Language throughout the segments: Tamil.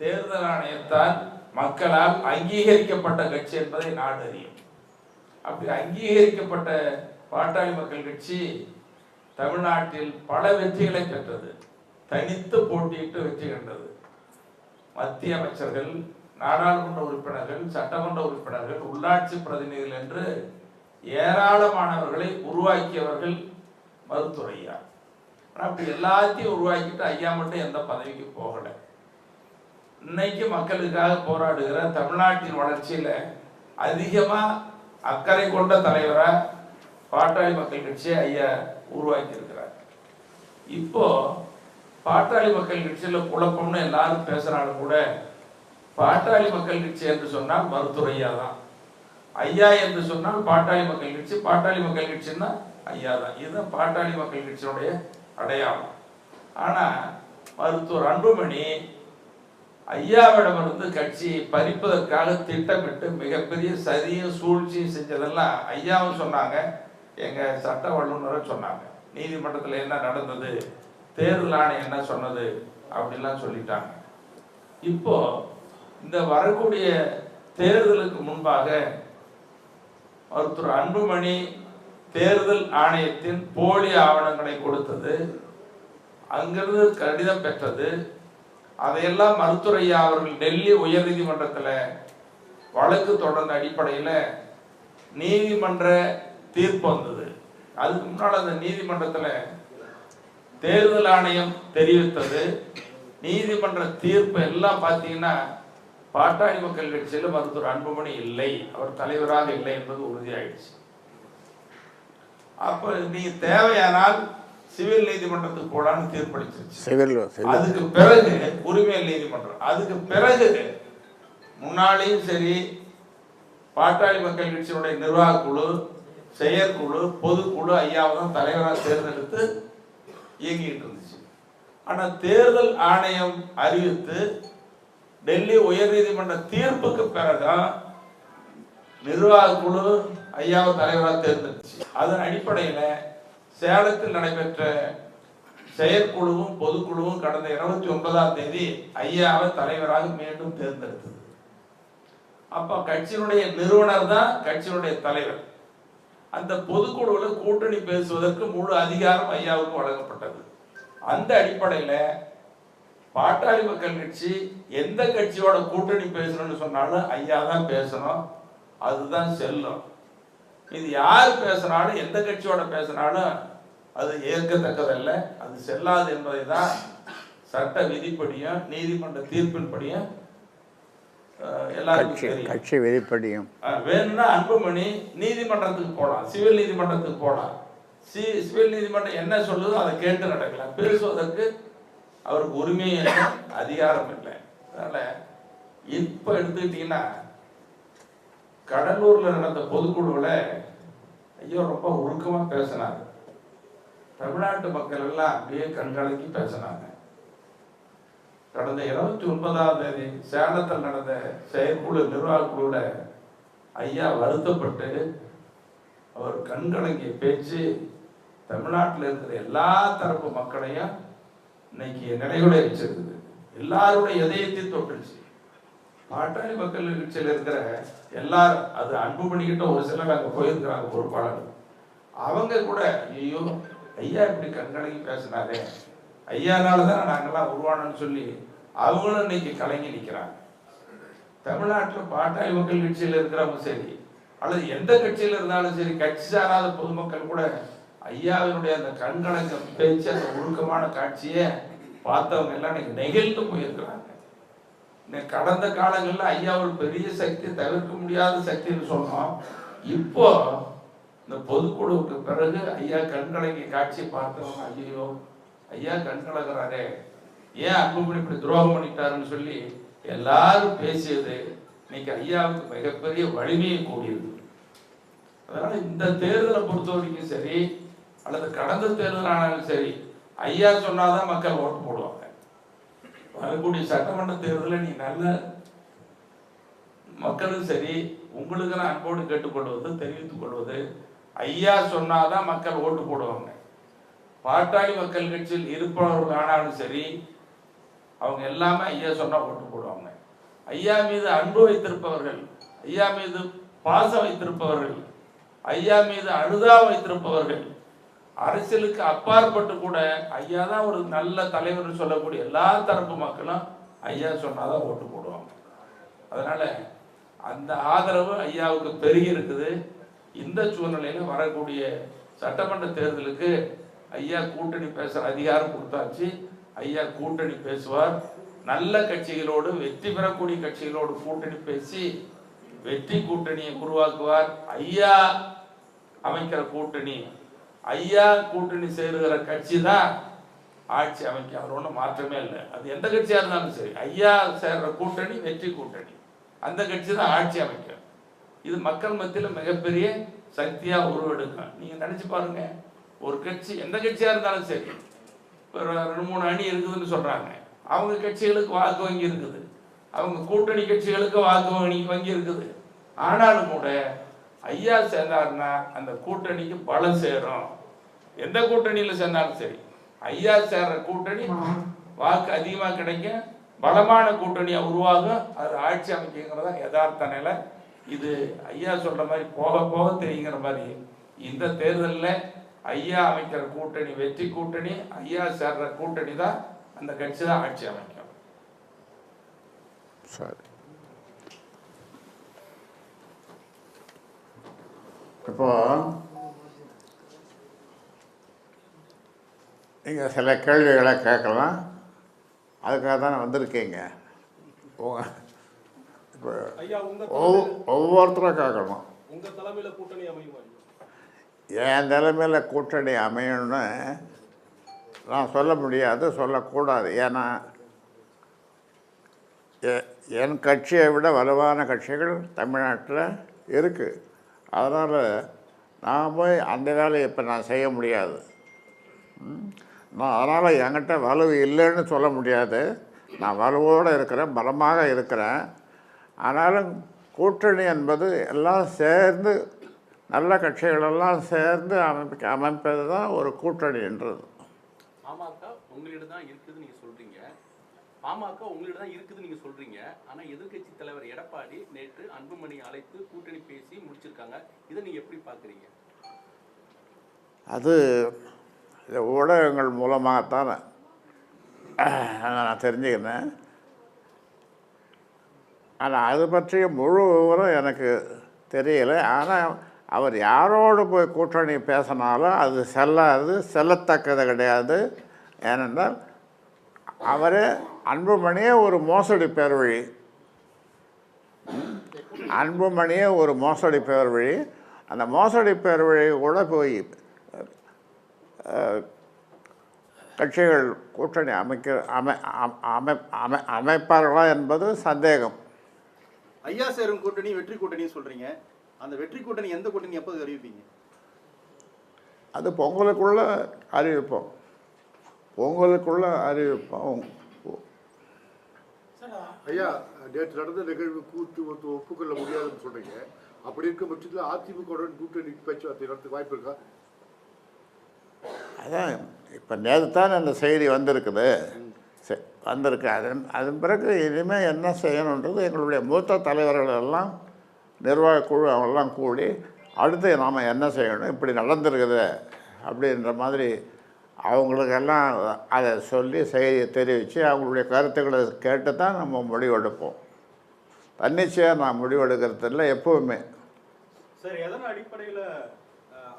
தேர்தல் ஆணையத்தால் மக்களால் அங்கீகரிக்கப்பட்ட கட்சி என்பதை நாடு அறியும். அப்படி அங்கீகரிக்கப்பட்ட பாட்டாளி மக்கள் கட்சி தமிழ்நாட்டில் பல வெற்றிகளை பெற்றது. தனித்து போட்டியிட்டு வெற்றி கண்டது. மத்திய அமைச்சர்கள் நாடாளுமன்ற உறுப்பினர்கள் சட்டமன்ற உறுப்பினர்கள் உள்ளாட்சி பிரதிநிதிகள் என்று ஏராளமானவர்களை உருவாக்கியவர்கள் மருத்துவரையா ஆனால் அப்படி எல்லாத்தையும் உருவாக்கிட்டு ஐயா மட்டும் எந்த பதவிக்கு போகலை. இன்னைக்கு மக்களுக்காக போராடுகிற தமிழ்நாட்டின் வளர்ச்சியில அதிகமா அக்கறை கொண்ட தலைவரா பாட்டாளி மக்கள் கட்சியை ஐயா உருவாக்கி இருக்கிறார் இப்போ பாட்டாளி மக்கள் கட்சியில குழப்பம்னு எல்லாரும் பேசுறாலும் கூட பாட்டாளி மக்கள் கட்சி என்று சொன்னால் மருத்துவர் ஐயா தான். ஐயா என்று சொன்னால் பாட்டாளி மக்கள் கட்சி பாட்டாளி மக்கள் கட்சின்னா ஐயா தான். இதுதான் பாட்டாளி மக்கள் கட்சியினுடைய அடையாளம். ஆனா மருத்துவர் அன்புமணி ஐயாவிடமிருந்து கட்சி பறிப்பதற்காக திட்டமிட்டு மிகப்பெரிய சதியும் சூழ்ச்சியும் செஞ்சதெல்லாம் ஐயாவும் சொன்னாங்க. எங்கள் சட்ட வல்லுநரும் சொன்னாங்க. நீதிமன்றத்தில் என்ன நடந்தது? தேர்தல் ஆணையம் என்ன சொன்னது? அப்படிலாம் சொல்லிட்டாங்க. இப்போ இந்த வரக்கூடிய தேர்தலுக்கு முன்பாக மருத்துவர் அன்புமணி தேர்தல் ஆணையத்தின் போலி ஆவணங்களை கொடுத்தது. அங்கிருந்து கடிதம் பெற்றது. அதையெல்லாம் மருத்துவரையா அவர்கள் டெல்லி உயர்நீதிமன்றத்தில் வழக்கு தொடர்ந்த அடிப்படையில் நீதிமன்ற தீர்ப்பு வந்தது. அதுக்கு முன்னால் அந்த நீதிமன்றத்தில் தேர்தல் ஆணையம் தெரிவித்தது. நீதிமன்ற தீர்ப்பு எல்லாம் பார்த்தீங்கன்னா பாட்டாளி மக்கள் கட்சியில் மருத்துவர் அன்புமணி இல்லை. அவர் தலைவராக இல்லை என்பது உறுதியாயிடுச்சு. அப்போ நீ தேவையானால் சிவில் நீதிமன்றத்துக்கு போடான்னு தீர்ப்பளிச்சிருச்சு. அதுக்கு பிறகு உரிமையல் நீதிமன்றம் அதுக்கு பிறகு முன்னாலேயும் சரி பாட்டாளி மக்கள் கட்சியினுடைய நிர்வாக குழு செயற்குழு பொதுக்குழு ஐயாவை தான் தலைவராக தேர்ந்தெடுத்து இயங்கிட்டு இருந்துச்சு. ஆனா தேர்தல் ஆணையம் அறிவித்து டெல்லி உயர்நீதிமன்ற தீர்ப்புக்கு பிறகுதான் நிர்வாக குழு ஐயாவை தலைவராக தேர்ந்தெடுச்சு அதன் அடிப்படையில சேலத்தில் நடைபெற்ற செயற்குழுவும் பொதுக்குழுவும் கடந்த இருபத்தி ஒன்பதாம் தேதி ஐயாவை தலைவராக மீண்டும் தேர்ந்தெடுத்தது. அப்ப கட்சியினுடைய நிறுவனர் தான் கட்சியினுடைய தலைவர். அந்த பொதுக்குழுவில் கூட்டணி பேசுவதற்கு முழு அதிகாரம் ஐயாவுக்கு வழங்கப்பட்டது. அந்த அடிப்படையில் பாட்டாளி மக்கள் கட்சி எந்த கட்சியோட கூட்டணி பேசணும்னு சொன்னாலும் ஐயா தான் பேசணும். அதுதான் செல்லும். இது யார் பேசினாலும் எந்த கட்சியோட பேசினாலும் அது ஏற்கத்தக்கதல்ல. அது செல்லாது என்பதை தான் சட்ட விதிப்படியும் நீதிமன்ற தீர்ப்பின்படியும் கட்சி விதிப்படியும். வேணும்னா அன்புமணி நீதிமன்றத்துக்கு போகலாம் சிவில் நீதிமன்றத்துக்கு போகலாம் சி சிவில் நீதிமன்றம் என்ன சொல்லுதோ அதை கேட்டு நடக்கலாம். பேசுவதற்கு அவருக்கு உரிமை இல்லை அதிகாரம் இல்லை. அதனால இப்ப எடுத்துக்கிட்டீங்கன்னா கடலூர்ல நடந்த பொதுக்குழுவில் ஐயோ ரொம்ப உருக்கமா பேசினாரு. தமிழ்நாட்டு மக்கள் எல்லாம் அப்படியே கண்கலக்கி பேசினாங்க. கடந்த இருபத்தி ஒன்பதாம் தேதி சேலத்தில் நடந்த செயற்குழு நிர்வாக ஐயா வருத்தப்பட்டு அவர் கண்கலங்கிய பேச்சு தமிழ்நாட்டில் இருக்கிற எல்லா தரப்பு மக்களையும் இன்னைக்கு நிலைகுலை வச்சிருக்குது. எல்லாருடைய இதயத்தையும் தொட்டுருச்சு. பாட்டாளி மக்கள் கட்சியில் இருக்கிற எல்லாரும் அது அன்பு பண்ணிக்கிட்ட ஒரு சிலர் அங்கே போயிருக்கிறாங்க பொறுப்பாளர்கள். அவங்க கூட ஐயோ ஐயா இப்படி கண்கலங்கி பேசினாரே. ஐயானால தான் நாங்கெல்லாம் உருவானோம்னு சொல்லி அவங்களும் இன்னைக்கு கலங்கி நிற்கிறாங்க தமிழ்நாட்டில் பாட்டாளி மக்கள் கட்சியில் இருக்கிறவங்க சரி அல்லது எந்த கட்சியில் இருந்தாலும் சரி கட்சி சாராத பொதுமக்கள் கூட ஐயாவினுடைய அந்த கண்கலங்க பேச்சு அந்த உருக்கமான காட்சியை பார்த்தவங்க எல்லாம் இன்னைக்கு நெகிழ்ந்து போயிருக்கிறாங்க. இன்னைக்கு கடந்த காலங்களில் ஐயா ஒரு பெரிய சக்தி தவிர்க்க முடியாத சக்தின்னு சொன்னோம். இப்போ இந்த பொதுக்குழுவுக்கு பிறகு ஐயா கண்கலங்கி காட்சி பார்த்தவங்க ஐயோ ஐயா கண்கலகிறாரே ஏன் அன்புமணி இப்படி துரோகம் பண்ணிட்டாருன்னு சொல்லி எல்லாரும் பேசியது இன்னைக்கு ஐயாவுக்கு மிகப்பெரிய வலிமையை கூடியது. அதனால இந்த தேர்தலை பொறுத்த வரைக்கும் சரி அல்லது கடந்த தேர்தல் ஆனாலும் சரி ஐயா சொன்னாதான் மக்கள் ஓட்டு போடுவாங்க. வரக்கூடிய சட்டமன்ற தேர்தலில் நீ நல்ல மக்களும் சரி உங்களுக்கு நான் அன்போடு கேட்டுக்கொள்வது தெரிவித்துக் கொள்வது ஐயா சொன்னாதான் மக்கள் ஓட்டு போடுவாங்க. பாட்டாளி மக்கள் கட்சியில் இருப்பவர்கள் ஆனாலும் சரி அவங்க எல்லாமே ஐயா சொன்னால் ஓட்டு போடுவாங்க. ஐயா மீது அன்பு வைத்திருப்பவர்கள் ஐயா மீது பாசம் வைத்திருப்பவர்கள் ஐயா மீது அழுதா வைத்திருப்பவர்கள் அரசியலுக்கு அப்பாற்பட்டு கூட ஐயா தான் ஒரு நல்ல தலைவர் சொல்லக்கூடிய எல்லா தரப்பு மக்களும் ஐயா சொன்னாதான் ஓட்டு போடுவாங்க. அதனால அந்த ஆதரவு ஐயாவுக்கு பெருகி இருக்குது. இந்த சூழ்நிலையில வரக்கூடிய சட்டமன்ற தேர்தலுக்கு ஐயா கூட்டணி பேசுற அதிகாரம் கொடுத்தாச்சு. ஐயா கூட்டணி பேசுவார். நல்ல கட்சிகளோடு வெற்றி பெறக்கூடிய கட்சிகளோடு கூட்டணி பேசி வெற்றி கூட்டணியை உருவாக்குவார். ஐயா அமைக்கிற கூட்டணி ஐயா கூட்டணி சேருகிற கட்சி தான் ஆட்சி அமைக்க அவர் ஒன்றும் மாற்றமே இல்லை. அது எந்த கட்சியாக இருந்தாலும் சரி ஐயா சேர்ற கூட்டணி வெற்றி கூட்டணி. அந்த கட்சி தான் ஆட்சி அமைக்கும். இது மக்கள் மத்தியில் மிகப்பெரிய சக்தியாக உருவெடுக்கும். நீங்கள் நினச்சி பாருங்க ஒரு கட்சி எந்த கட்சியாக இருந்தாலும் சரி ஒரு ரெண்டு மூணு அணி இருக்குதுன்னு சொல்கிறாங்க அவங்க கட்சிகளுக்கு வாக்கு வங்கி இருக்குது. அவங்க கூட்டணி கட்சிகளுக்கு வாக்கு வங்கி வங்கி இருக்குது. ஆனாலும் கூட ஐயா சேர்ந்தாருன்னா அந்த கூட்டணிக்கு பலம் சேரும். எந்த கூட்டணியில் சேர்ந்தாலும் சரி ஐயா சேர்ற கூட்டணி வாக்கு அதிகமாக கிடைக்கும் பலமான கூட்டணியாக உருவாகும். அது ஆட்சி அமைக்குங்கிறதா யதார்த்த நிலை. இது ஐயா சொல்ற மாதிரி போக போக தெரியுங்கிற மாதிரி இந்த தேர்தலில் ஐயா அமைக்கிற கூட்டணி வெற்றி கூட்டணி ஐயா சேர்ற கூட்டணி தான் அந்த கட்சி தான் ஆட்சி அமைக்கும். சரி. இப்போ நீங்கள் சில கேள்விகளை கேட்கலாம். அதுக்காக தானே வந்திருக்கீங்க இப்போ ஒவ்வொருத்தரும் கேட்கணும் என் நிலைமையில் கூட்டணி அமையணும்னு நான் சொல்ல முடியாது சொல்லக்கூடாது. ஏன்னா என் கட்சியை விட வலுவான கட்சிகள் தமிழ்நாட்டில் இருக்குது அதனால் நான் போய் அந்த வேலையை இப்போ நான் செய்ய முடியாது. நான் அதனால் என்கிட்ட வலு இல்லைன்னு சொல்ல முடியாது. நான் வலுவோடு இருக்கிறேன் பலமாக இருக்கிறேன். ஆனாலும் கூட்டணி என்பது எல்லாம் சேர்ந்து நல்ல கட்சிகளெல்லாம் சேர்ந்து அமைக்க அமைப்பது தான் ஒரு கூட்டணின்றது பாமக உங்களிடம் தான் இருக்குது நீங்க சொல்றீங்க. பாமக உங்களிடம் தான் இருக்குது நீங்க சொல்றீங்க. ஆனா எதிர்க்கட்சி தலைவர் எடப்பாடி நேற்று அன்புமணி அழைத்து கூட்டணி பேசி முடிச்சிருக்காங்க. இதை நீங்க எப்படி பாக்குறீங்க? அது ஊடகங்கள் மூலமாகத்தான். நான் தெரிஞ்சுக்கினேன். ஆனால் அது பற்றிய முழு விவரம் எனக்கு தெரியல. ஆனால் அவர் யாரோடு போய் கூட்டணி பேசினாலும் அது செல்லாது செல்லத்தக்கது கிடையாது. ஏனென்றால் அவரே அன்புமணியே ஒரு மோசடி பேர் வழி அன்புமணியே ஒரு மோசடி பேர் வழி அந்த மோசடி பேர் வழி கூட போய் கட்சிகள் கூட்டணி அமைக்க அமை அமை அமை- அமை அமைப்பார்களா என்பது சந்தேகம். ஐயா சேரும் கூட்டணி வெற்றி கூட்டணி சொல்றீங்க. அந்த வெற்றி கூட்டணி எந்த கூட்டணி? எப்போது அறிவிப்பீங்க? அது பொங்கலுக்குள்ள அறிவிப்போம். பொங்கலுக்குள்ள அறிவிப்போம். ஐயா நேற்று நடந்த நிகழ்வு கூட்டு ஒத்து ஒப்புக்கொள்ள முடியாதுன்னு சொல்றீங்க. அப்படி இருக்கும் பட்சத்தில் அதிமுகவுடன் கூட்டணி பேச்சுவார்த்தை நடத்த வாய்ப்பு இருக்கா? அதான் இப்போ நேற்று தான் அந்த செய்தி வந்திருக்குது. வந்திருக்கு அதன் அதன் பிறகு இனிமேல் என்ன செய்யணுன்றது எங்களுடைய மூத்த தலைவர்கள் எல்லாம் நிர்வாகக்குழு அவங்கெல்லாம் கூடி அடுத்து நாம் என்ன செய்யணும் இப்படி நடந்திருக்குது அப்படின்ற மாதிரி அவங்களுக்கெல்லாம் அதை சொல்லி செய்தியை தெரிவித்து அவங்களுடைய கருத்துக்களை கேட்டு தான் நம்ம முடிவெடுப்போம். தன்னிச்சையாக நான் முடிவெடுக்கிறது இல்லை எப்போவுமே. சார் எதன் அடிப்படையில்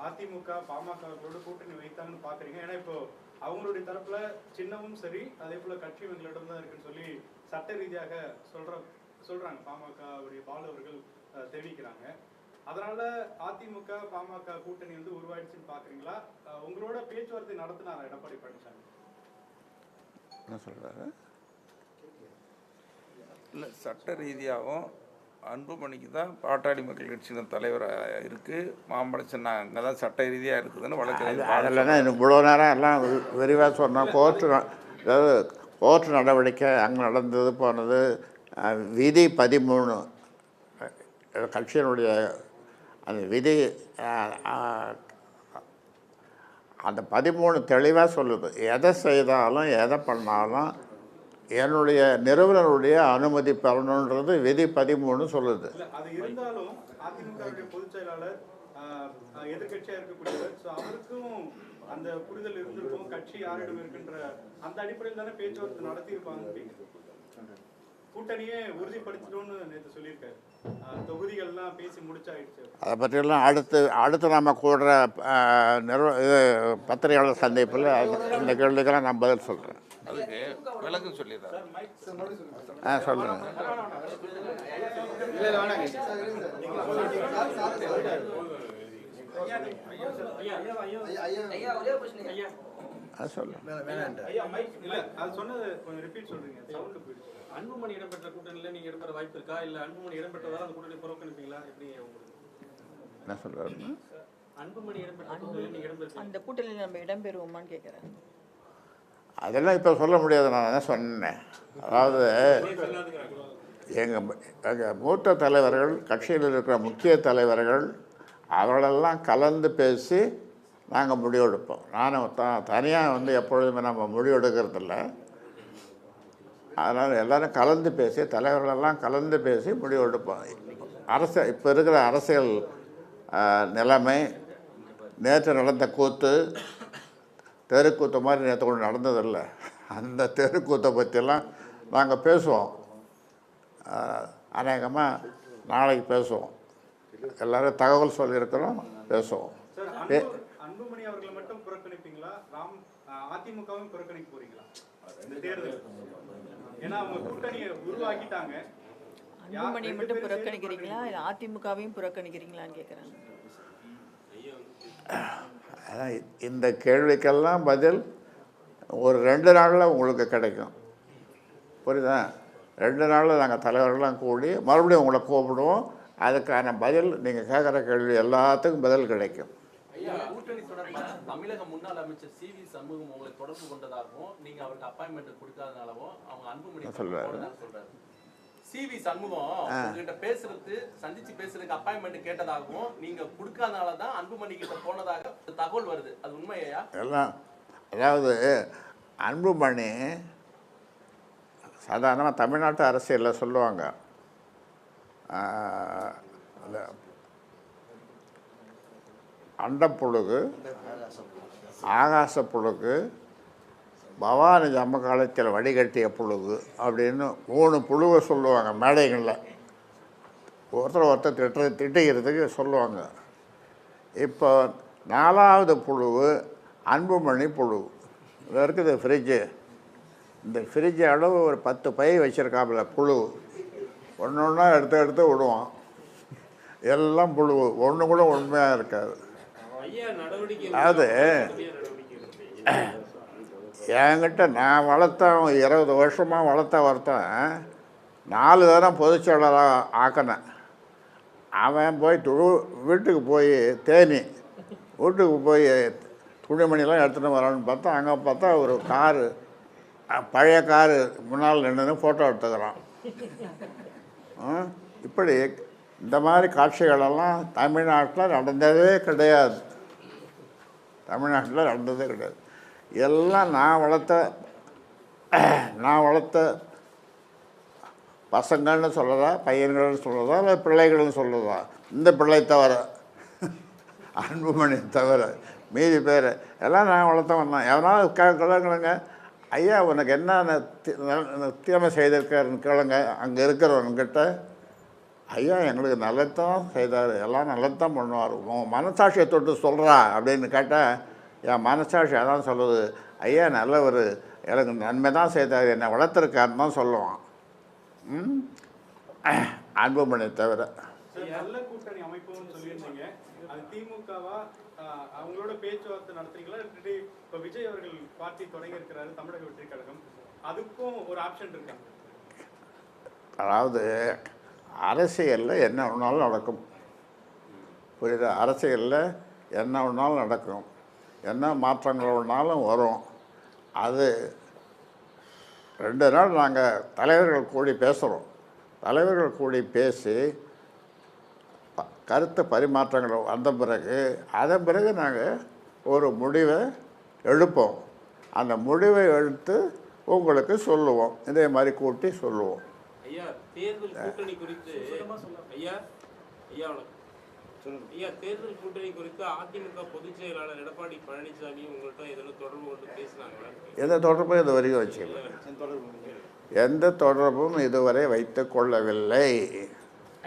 அதிமுக பாமக கூட்டணி வைத்தாங்கன்னு பார்க்குறீங்க? ஏன்னா இப்போ அவங்களுடைய தரப்புல சின்னமும் சரி அதே போல கட்சியும் எங்களிடம் தான் இருக்குன்னு சொல்லி சட்ட ரீதியாக சொல்ற சொல்றாங்க. பாமகவுடைய பாலு அவர்கள் தெரிவிக்கிறாங்க. அதனால அதிமுக பாமக கூட்டணி வந்து உருவாயிடுச்சுன்னு பாக்குறீங்களா? உங்களோட பேச்சுவார்த்தை நடத்தினாரா எடப்பாடி பழனிசாமி? என்ன சொல்றாரு? இல்லை சட்ட ரீதியாகவும் அன்புமணிக்கு தான் பாட்டாளி மக்கள் கட்சியின் தலைவராக இருக்குது மாம்பழச்சன்னா அங்கே தான் சட்ட ரீதியாக இருக்குதுன்னு வழக்கு அதில் தான் இவ்வளோ நேரம் எல்லாம் விரிவாக சொன்னோம் கோர்ட்டு அதாவது கோர்ட்டு நடவடிக்கை அங்கே நடந்தது போனது விதி பதிமூணு கட்சியினுடைய அந்த விதி அந்த பதிமூணு தெளிவாக சொல்லுது. எதை செய்தாலும் எதை பண்ணாலும் என்னுடைய நிறுவனருடைய அனுமதி பெறணுன்றது விதி பதிமூணு சொல்லுது. அது அந்த அந்த பற்றியெல்லாம் அடுத்து அடுத்து நம்ம கூடுற நிறுவ இது பத்திரிகையாளர் சந்திப்பில் இந்த கேள்விக்கெல்லாம் நான் பதில் சொல்கிறேன் அதுக்கு விளக்கம் சொல்லிடுறாரு ஆ சொல்லுங்கள் ஆ சொல்லுங்கள் இல்ல அது சொன்னது கொஞ்சம் ரிப்பீட் சொல்றீங்க சவுண்ட் போயிடுச்சு அன்புமணி இடம்பெற்ற கூட்டணியில நீங்க இடம்பெற வாய்ப்பு இருக்கா இல்ல அன்புமணி இடம்பெற்றதால அந்த கூட்டணி புறக்கணிப்பீங்களா எப்படி என்ன சொல்கிறாருன்னு அன்புமணி இடம்பெற்ற கூட்டணியில நீங்க இடம்பெற்ற அந்த கூட்டணியில் நம்ம இடம்பெறுவோமான்னு கேட்குறேன் அதெல்லாம் இப்போ சொல்ல முடியாது நான் என்ன சொன்னேன். அதாவது எங்கள் எங்கள் மூத்த தலைவர்கள் கட்சியில் இருக்கிற முக்கிய தலைவர்கள் அவர்களெல்லாம் கலந்து பேசி நாங்கள் முடிவெடுப்போம். நான் த தனியாக வந்து எப்பொழுதுமே நம்ம முடிவெடுக்கிறதில்ல. அதனால் எல்லோரும் கலந்து பேசி தலைவர்களெல்லாம் கலந்து பேசி முடிவெடுப்போம். அரசு இப்போ இருக்கிற அரசியல் நிலைமை நேற்று நடந்த கூத்து தெருக்கூத்து மாதிரி நேற்று ஒன்று நடந்ததில்ல. அந்த தெருக்கூத்தை பற்றியெல்லாம் நாங்கள் பேசுவோம். அநேகமாக நாளைக்கு பேசுவோம். எல்லோரும் தகவல் சொல்லியிருக்கிறோம் பேசுவோம். மட்டும் அன்புமணியை புறக்கணிக்கிறீங்களா? இல்லை அதிமுகவையும் புறக்கணிக்கிறீங்களான்னு கேட்குறாங்க இந்த கேள்விக்கெல்லாம் பதில் ஒரு ரெண்டு நாளில் உங்களுக்கு கிடைக்கும். புரியுதா? ரெண்டு நாளில் நாங்கள் தலைவர்கள்லாம் கூடி மறுபடியும் உங்களை கூப்பிடுவோம். அதுக்கான பதில் நீங்கள் கேட்குற கேள்வி எல்லாத்துக்கும் பதில் கிடைக்கும். தமிழக முன்னாள் அமைச்சர் சி வி சண்முகம் உங்களை தொடர்பு கொண்டதாகவும் நீங்க அவருக்கு அப்பாயின்மெண்ட் கொடுக்காதனாலவும் அவங்க அன்புமணி என்ன சொல்றாரு? போனதாக சொல்றாரு சி வி சண்முகம் உங்ககிட்ட பேசுறது சந்திச்சு பேசுறதுக்கு அப்பாயின்மெண்ட் கேட்டதாகவும் நீங்க கொடுக்காதனால தான் அன்புமணி கிட்ட போனதாக தகவல் வருது. அது உண்மையா? எல்லாம் அதாவது அன்புமணி சாதாரணமாக தமிழ்நாட்டு அரசியலில் சொல்லுவாங்க. அண்டப்புழுகு ஆகாச புழுகு பவானி ஜம்ம காலத்தில் வடிகட்டிய புழுகு அப்படின்னு மூணு புழுவை சொல்லுவாங்க மேடைகளில். ஒருத்தர் ஒருத்தர் திட்டு திட்டிக்கிறதுக்கு சொல்லுவாங்க. இப்போ நாலாவது புழுவு அன்புமணி புழு இது இருக்குது ஃப்ரிட்ஜு இந்த ஃப்ரிட்ஜ் அளவு ஒரு பத்து பை வச்சுருக்காப்புல புழு. ஒன்று ஒன்றா எடுத்து எடுத்து விடுவான் எல்லாம் புழு ஒன்று கூட உண்மையாக இருக்காது. அதாவது என்கிட்ட நான் வளர்த்தேன் இருபது வருஷமாக வளர்த்த ஒருத்தன் நாலு தரம் பொதுச்செயலராக ஆக்கினேன். அவன் போய் துரு வீட்டுக்கு போய் தேனி வீட்டுக்கு போய் துணிமணிலாம் எடுத்துகிட்டு வரான்னு பார்த்தா அங்கே பார்த்தா ஒரு காரு பழைய காரு முன்னால் நின்று ஃபோட்டோ எடுத்துக்கிறான். இப்படி இந்த மாதிரி காட்சிகளெல்லாம் தமிழ்நாட்டில் நடந்ததே கிடையாது. தமிழ்நாட்டில் நடந்ததே கிடையாது. எல்லாம் நான் வளர்த்த நான் வளர்த்த பசங்கள்னு சொல்கிறதா பையன்கள்னு சொல்கிறதா இல்லை பிள்ளைகள்னு சொல்கிறதா இந்த பிள்ளை தவிர அன்புமணி தவிர மீதி பேர் எல்லாம் நான் வளர்த்தவன் தான். எவனால் கேட்கலங்க ஐயா உனக்கு என்ன தீமை செய்திருக்காருன்னு கேளுங்க. அங்கே இருக்கிறவன்கிட்ட ஐயா எங்களுக்கு நல்லதான் செய்தார். எல்லாம் நல்லத்தான் பண்ணுவார். உன் மனசாட்சியை தொட்டு சொல்கிறா அப்படின்னு கேட்டால் என் மனசாட்சி அதான் சொல்லுது ஐயா நல்லவர் எனக்கு நன்மை தான் செய்தார் என்னை வளர்த்துருக்காருன்னு தான் சொல்லுவான். ம்? அன்புமணி தவிர. சார், நல்ல கூட்டணி அமைப்போம்னு சொல்லியிருந்தீங்க. அது திமுகவா? ஆஹ், அவங்களோட பேச்சுவார்த்தை நடத்துறீங்களா? இல்லாட்டி இப்ப விஜய் அவர்கள் பார்ட்டி தொடங்கி இருக்கிறாரு தமிழக வெற்றி கழகம். அதுக்கும் ஒரு ஆப்ஷன் இருக்கா? அதாவது அரசியலில் என்ன வேணாலும் நடக்கும். புரியுதா? அரசியலில் என்ன வேணாலும் நடக்கும். என்ன மாற்றங்கள் வேணாலும் வரும் அது ரெண்டு நாள் நாங்கள் தலைவர்கள் கூடி பேசுகிறோம் தலைவர்கள் கூடி பேசி ப- கருத்து பரிமாற்றங்கள் வந்த பிறகு அதன் பிறகு நாங்கள் ஒரு முடிவை எடுப்போம் அந்த முடிவை எடுத்து உங்களுக்கு சொல்லுவோம் இதே மாதிரி கூட்டி சொல்லுவோம் ஐயா தேர்தல் கூட்டணி குறித்து ஐயா ஐயா ஐயா தேர்தல் கூட்டணி குறித்து அதிமுக பொதுச் செயலாளர் எடப்பாடி பழனிசாமி உங்கள்கிட்ட எதனா தொடர்பு கொண்டு பேசினாங்களா? எந்த தொடர்பும் இது வரைக்கும் வச்சுக்கல. எந்த தொடர்பும் இதுவரை வைத்து கொள்ளவில்லை.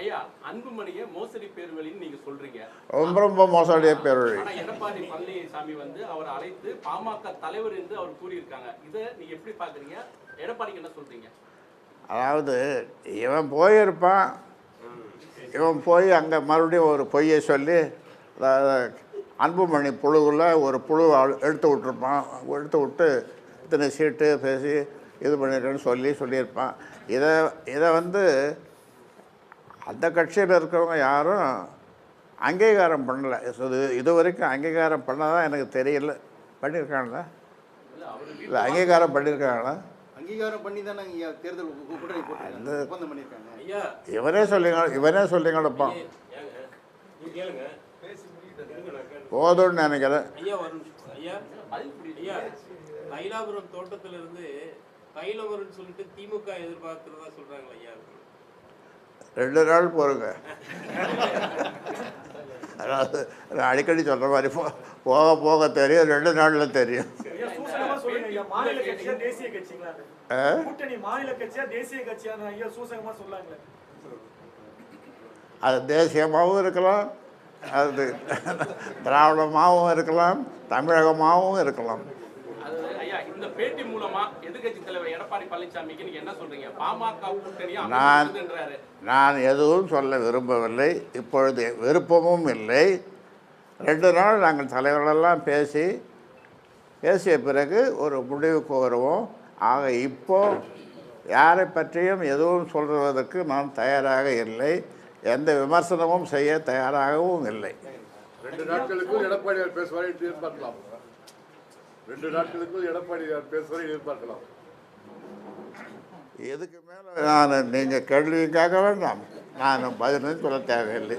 ஐயா அன்புமணியை மோசடி பேர்வழின்னு நீங்க சொல்றீங்க. ரொம்ப ரொம்ப மோசடிய பேரொழி ஆனா எடப்பாடி பழனிசாமி வந்து அவர் அழைத்து பாமக தலைவர் என்று அவர் கூறியிருக்காங்க. இதை நீங்க எப்படி பாக்குறீங்க எடப்பாடிக்கு என்ன சொல்றீங்க? அதாவது இவன் போயிருப்பான் இவன் போய் அங்கே மறுபடியும் ஒரு பொய்யை சொல்லி அன்புமணி புழுவில் ஒரு புழு எடுத்து விட்டுருப்பான். எடுத்து விட்டு இத்தனை சீட்டு பேசி இது பண்ணிருக்கேன்னு சொல்லி சொல்லியிருப்பான். இதை இதை வந்து அந்த கட்சியில் இருக்கிறவங்க யாரும் அங்கீகாரம் பண்ணலை. இது இது வரைக்கும் அங்கீகாரம் பண்ணதான் எனக்கு தெரியல. பண்ணியிருக்காங்களா இல்லை அங்கீகாரம் பண்ணியிருக்காங்களா அங்கீகாரம் பண்ணி தானே ஐயா தேர்தல் கூட்டணி போட்டிருக்காங்க ஒப்பந்தம் பண்ணியிருக்காங்க. ஐயா. இவனே சொல்லிங்க இவனே நான் கேளுங்க. போதும்னு நினைக்கிறேன் தைலாபுரம் தோட்டத்துல இருந்து தைலம் வரும்னு சொல்லிட்டு திமுக எதிர்பார்க்கிறதா சொல்றாங்களா ஐயா ரெண்டு நாள் போருங்க. அதாவது நான் அடிக்கடி சொல்கிற மாதிரி போ போக போக தெரியும் ரெண்டு நாளில் தெரியும். மாநில கட்சியா தேசிய கட்சிங்களா? கூட்டணி மாநில கட்சியா தேசிய கட்சியான ஐயா சூசகமா சொல்லாங்களே அது தேசியமாகவும் இருக்கலாம் அது திராவிடமாகவும் இருக்கலாம் தமிழகமாகவும் இருக்கலாம். அது ஐயா இந்த பேட்டி மூலமா எதிர்க்கட்சி தலைவர் எடப்பாடி பழனிசாமிக்கு நீங்க என்ன சொல்றீங்க? பாமக கூட்டணியா நான். நான் எதுவும் சொல்ல விரும்பவில்லை. இப்பொழுது விருப்பமும் இல்லை. ரெண்டு நாள் நாங்கள் தலைவர்களெல்லாம் பேசி பேசிய பிறகு ஒரு முடிவுக்கு வருவோம். ஆக இப்போ யாரை பற்றியும் எதுவும் சொல்வதற்கு நான் தயாராக இல்லை. எந்த விமர்சனமும் செய்ய தயாராகவும் இல்லை. ரெண்டு நாட்களுக்குள் எடப்பாடியார் பேசுவாரை எதிர்பார்க்கலாம். ரெண்டு நாட்களுக்குள் எடப்பாடியார் பேசுவாரை எதிர்பார்க்கலாம். இதுக்கு மேலே நான் நீங்கள் கேள்வி கேட்க வேண்டாம். நான் பதிலும் சொல்ல தேவையில்லை.